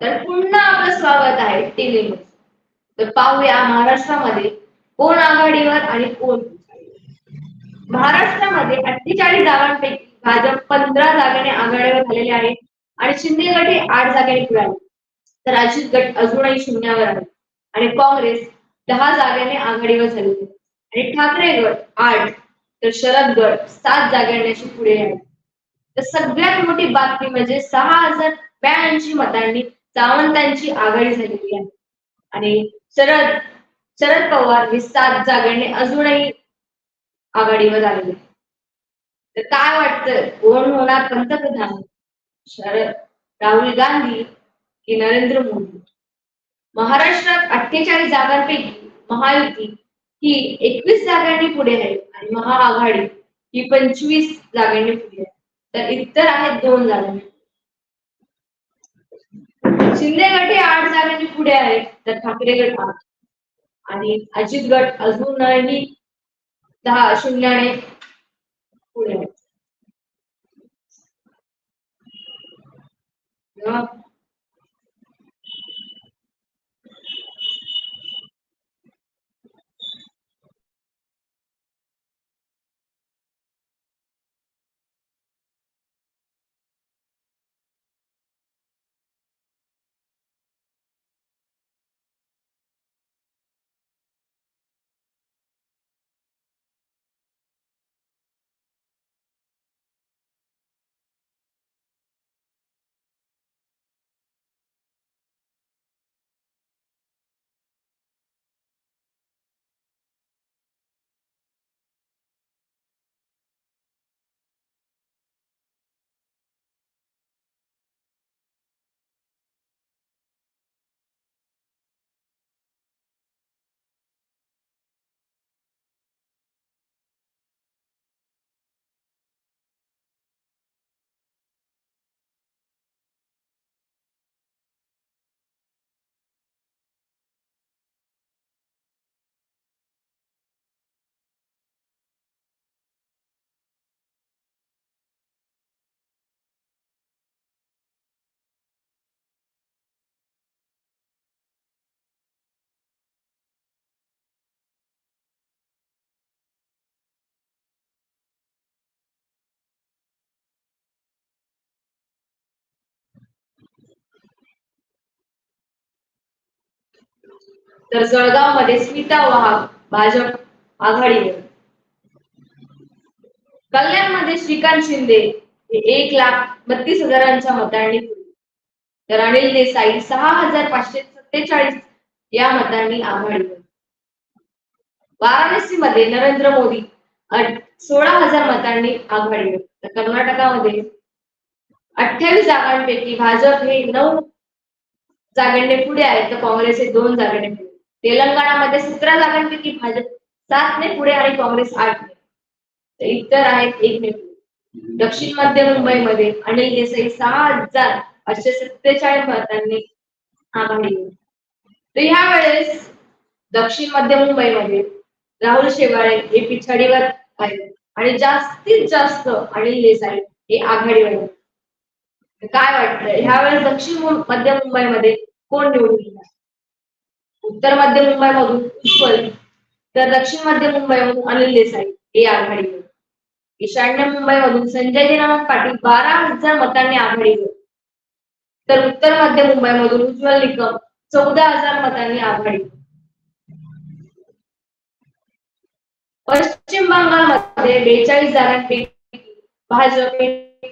तर पुन्हा आपलं स्वागत आहे टीव्ही न्यूज तर पाहूया महाराष्ट्रामध्ये कोण आघाडीवर आणि कोण महाराष्ट्रामध्ये अठ्ठेचाळीस जागांपैकी भाजप पंधरा जागाने आघाडीवर झालेले आहे. आणि शिंदे गट हे आठ जागांनी पुढे आले तर अजित गट अजूनही शून्यावर आहे. आणि काँग्रेस दहा जागांनी आघाडीवर झाले आणि ठाकरे गट आठ तर शरद गट सात जागांनी अशी पुढे आहे तर सगळ्यात मोठी बातमी म्हणजे सहा हजार ब्याऐंशी मतांनी सावंतांची आघाडी झालेली आहे. आणि शरद शरद पवार हे सात जागांनी अजूनही आघाडीवर आलेले तर काय वाटतं? कोण होणार पंतप्रधान? शरद राहुल गांधी की नरेंद्र मोदी. महाराष्ट्रात अठ्ठेचाळीस जागांपैकी महायुती ही एकवीस जागांनी पुढे आहे आणि महाआघाडी ही पंचवीस जागांनी पुढे आहे. तर इतर आहेत दोन जागांनी. शिंदे गट हे आठ जागांनी पुढे आहेत तर ठाकरे गट आठ. आणि अजित गट अजूनही दहा शून्याने Obrigada. तर जळगावमध्ये स्मिता वाहक भाजप आघाडीवर. कल्याणमध्ये श्रीकांत शिंदे हे एक लाख बत्तीस हजारांच्या मतांनी तर अनिल देसाई सहा हजार पाचशे सत्तेचाळीस या मतांनी आघाडीवर. वाराणसी मध्ये नरेंद्र मोदी सोळा हजार मतांनी आघाडीवर. तर कर्नाटकामध्ये अठ्ठावीस जागांपैकी भाजप हे नऊ जागांनी पुढे आहेत तर काँग्रेस हे दोन जागांनी पुढे तेलंगणामध्ये सतरा जागांपैकी भाजप सातने पुढे आणि काँग्रेस आठने तर इतर आहेत एक ने पुढे. दक्षिण मध्य मुंबईमध्ये अनिल देसाई सहा हजार पाचशे सत्तेचाळीस मतांनी आघाडी तर ह्या वेळेस दक्षिण मध्य मुंबईमध्ये राहुल शेवाळे हे पिछाडीवर आहेत. आणि जास्तीत जास्त अनिल देसाई हे आघाडीवर आहेत. काय वाटतं ह्या वेळेस दक्षिण मध्य मुंबईमध्ये कोण निवडून येणार? उत्तर मध्य मुंबईमधून उज्ज्वल तर दक्षिण मध्य मुंबईमधून अनिल देसाई हे आघाडीवर ईशान्य मुंबईमधून संजय दिनानाथ पाटील बारा हजार मतांनी आघाडीवर तर उत्तर मध्य मुंबईमधून उज्ज्वल निकम चौदा हजार मतांनी आघाडीवर पश्चिम बंगालमध्ये बेचाळीस जागांपैकी भाजप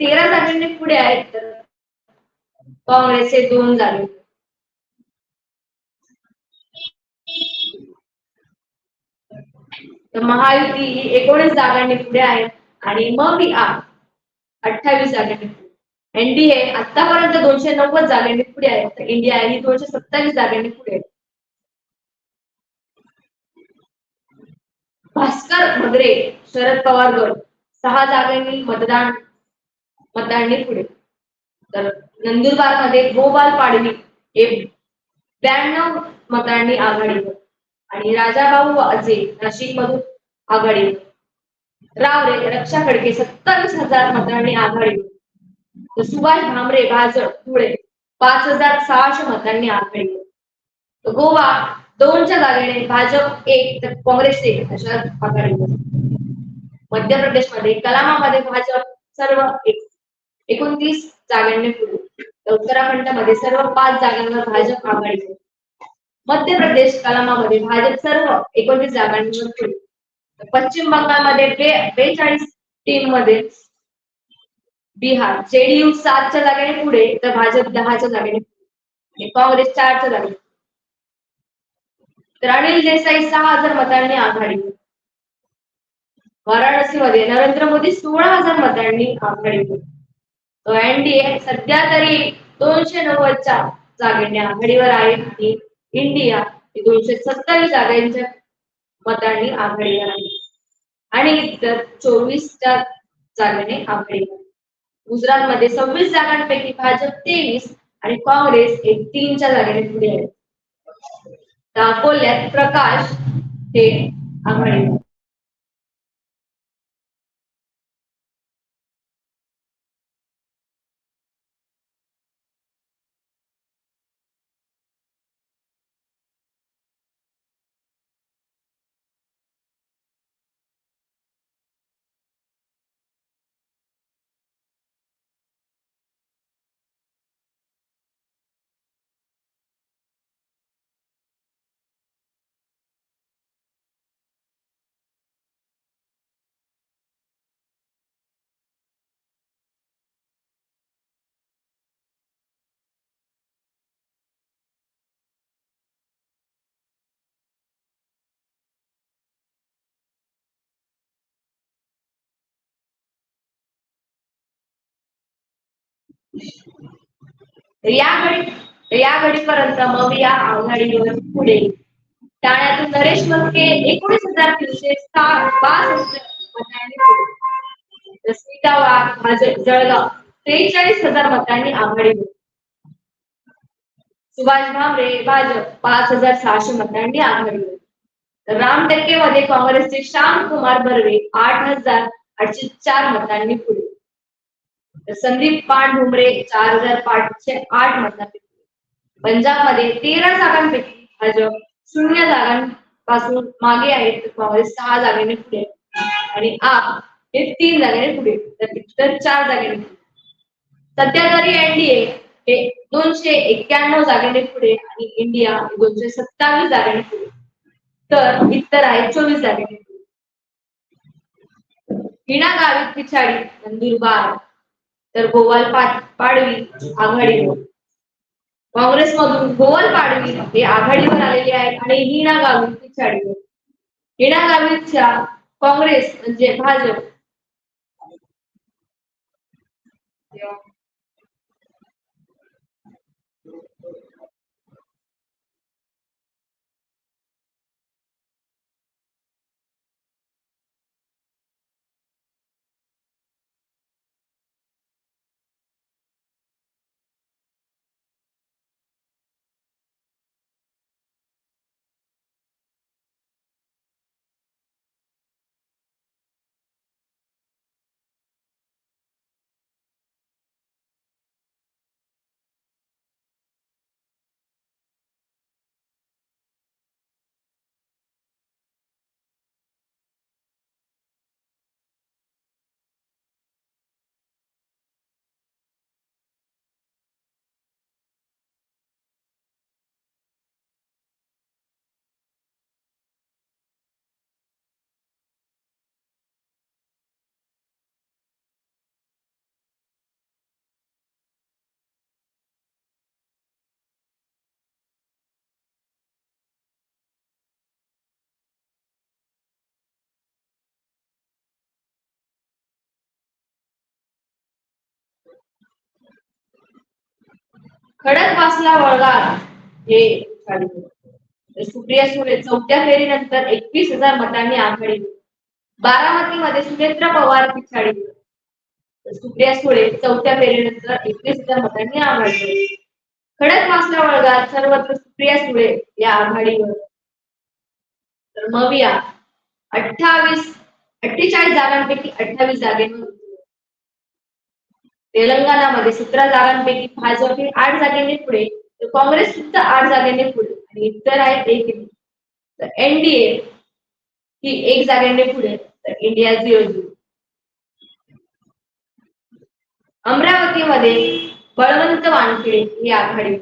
तेरा जागांनी पुढे आहेत तर काँग्रेसचे दोन जागे. तर महायुती ही एकोणीस जागांनी पुढे आहे आणि मग मी आ अठ्ठावीस जागांनी पुढे. एनडीए आतापर्यंत दोनशे नव्वद जागांनी पुढे आहे. तर इंडिया ही दोनशे सत्तावीस जागांनी पुढे आहे. भास्कर भगरे शरद पवार गट सहा जागांनी मतदान मतांनी पुढे. तर नंदुरबारमध्ये गोपाल पाडवी हे ब्याण्णव मतांनी आघाडीवर आणि राजाभाऊ वाजे नाशिक मधून आघाडीवर रावरे रक्षा खडके सत्तावीस हजार मतांनी आघाडीवर तर सुभाष भामरे भाजप धुळे पाच हजार सहाशे मतांनी आघाडीवर तर गोवा दोनच्या जागेने भाजप एक तर काँग्रेस एक अशा आघाडीवर मध्य प्रदेशमध्ये कलामामध्ये भाजप सर्व एक. एकोणतीस जागांनी पुढे. उत्तराखंडमध्ये सर्व पाच जागांवर भाजप आघाडीवर मध्य प्रदेश कलामामध्ये भाजप सर्व एकोणतीस जागांवर पुढे. पश्चिम बंगालमध्ये बे बेचाळीस टीममध्ये बिहार. जेडीयू सातच्या जागेने पुढे तर भाजप दहाच्या जागेने पुढे. काँग्रेस चारच्या जागेने तर अनिल देसाई सहा हजार मतांनी आघाडी. वाराणसीमध्ये नरेंद्र मोदी सोळा हजार मतांनी आघाडी. एनडीए सध्या तरी दोनशे नव्वदच्या जागेने आघाडीवर आहे आणि इंडिया ही दोनशे सत्तावीस जागांच्या मतांनी आघाडीवर आहे. आणि इतर चोवीसच्या जागेने आघाडीवर गुजरात मध्ये सव्वीस जागांपैकी भाजप तेवीस आणि काँग्रेस एक तीनच्या जागेने पुढे आहे तर अकोल्यात प्रकाश हे आघाडीवर या घडी या घडीपर्यंत मग या आघाडीवर पुढे. ठाण्यातून नरेश मस्के एकोणीस हजार तीनशे सात बासष्ट पुढे. स्मिता वाघ जळगाव त्रेचाळीस हजार मतांनी आघाडीवर. सुभाष भामरे भाजप पाच हजार सहाशे मतांनी आघाडीवर. तर राम टक्केमध्ये काँग्रेसचे श्याम कुमार बर्वे आठ हजार आठशे चार मतांनी पुढे. संदीप पाठ भुमरे चार हजार पाचशे आठ मतांनी पंजाबमध्ये तेरा जागांपैकी भाजप शून्य जागांपासून मागे आहेत तर काँग्रेस सहा जागेने पुढे आणि आप हे तीन जागेने पुढे तर चार जागेने पुढे सध्या तरी एनडीए हे दोनशे एक्क्याण्णव जागेने पुढे आणि इंडिया दोनशे सत्तावीस जागेने पुढे तर इतर आहे चोवीस जागेने पुढे हिना गावित पिछाडी नंदुरबार. तर गोवाल पाडवी आघाडीवर काँग्रेसमधून गोवाल पाडवी हे आघाडीवर आलेले आहेत आणि हिना गावित पिछाडीवर हिना गावितच्या काँग्रेस म्हणजे भाजप. खडकवासला वळगा हे सुप्रिया सुळे चौथ्या फेरीनंतर एकवीस हजार मतांनी आघाडी बारामतीमध्ये सुनेत्र पवार पिछाडी सुप्रिया सुळे चौथ्या फेरीनंतर एकवीस हजार मतांनी आघाडी खडक वासला सर्वत्र सुप्रिया सुळे या आघाडीवर तर मविया अठ्ठावीस अठ्ठेचाळीस जागांपैकी अठ्ठावीस जागेवर तेलंगणामध्ये सतरा जागांपैकी भाजप आठ जागेने पुढे तर काँग्रेस सुद्धा आठ जागेने पुढे आणि इतर आहेत एक तर एनडीए ही एक जागेने पुढे तर इंडिया झिरो झिरो अमरावतीमध्ये बळवंत वानखेडे ही आघाडी.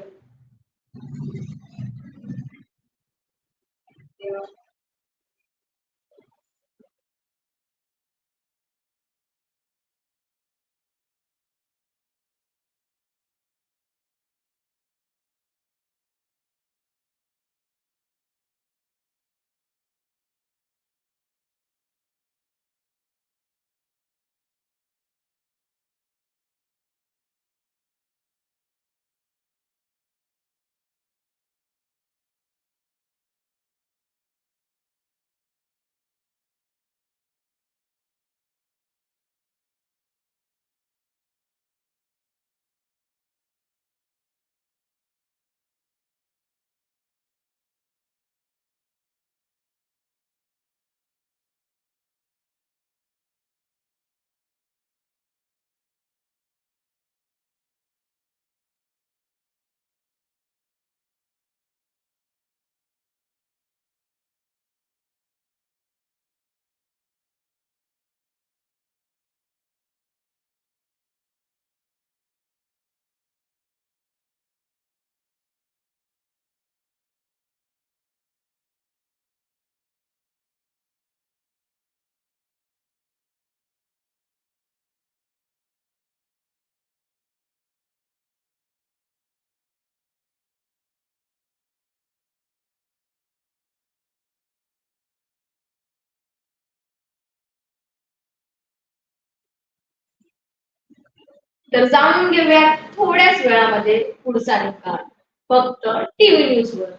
तर जाणून घेऊया थोड्याच वेळामध्ये पुढचा निकाल. फक्त टीव्ही न्यूज वर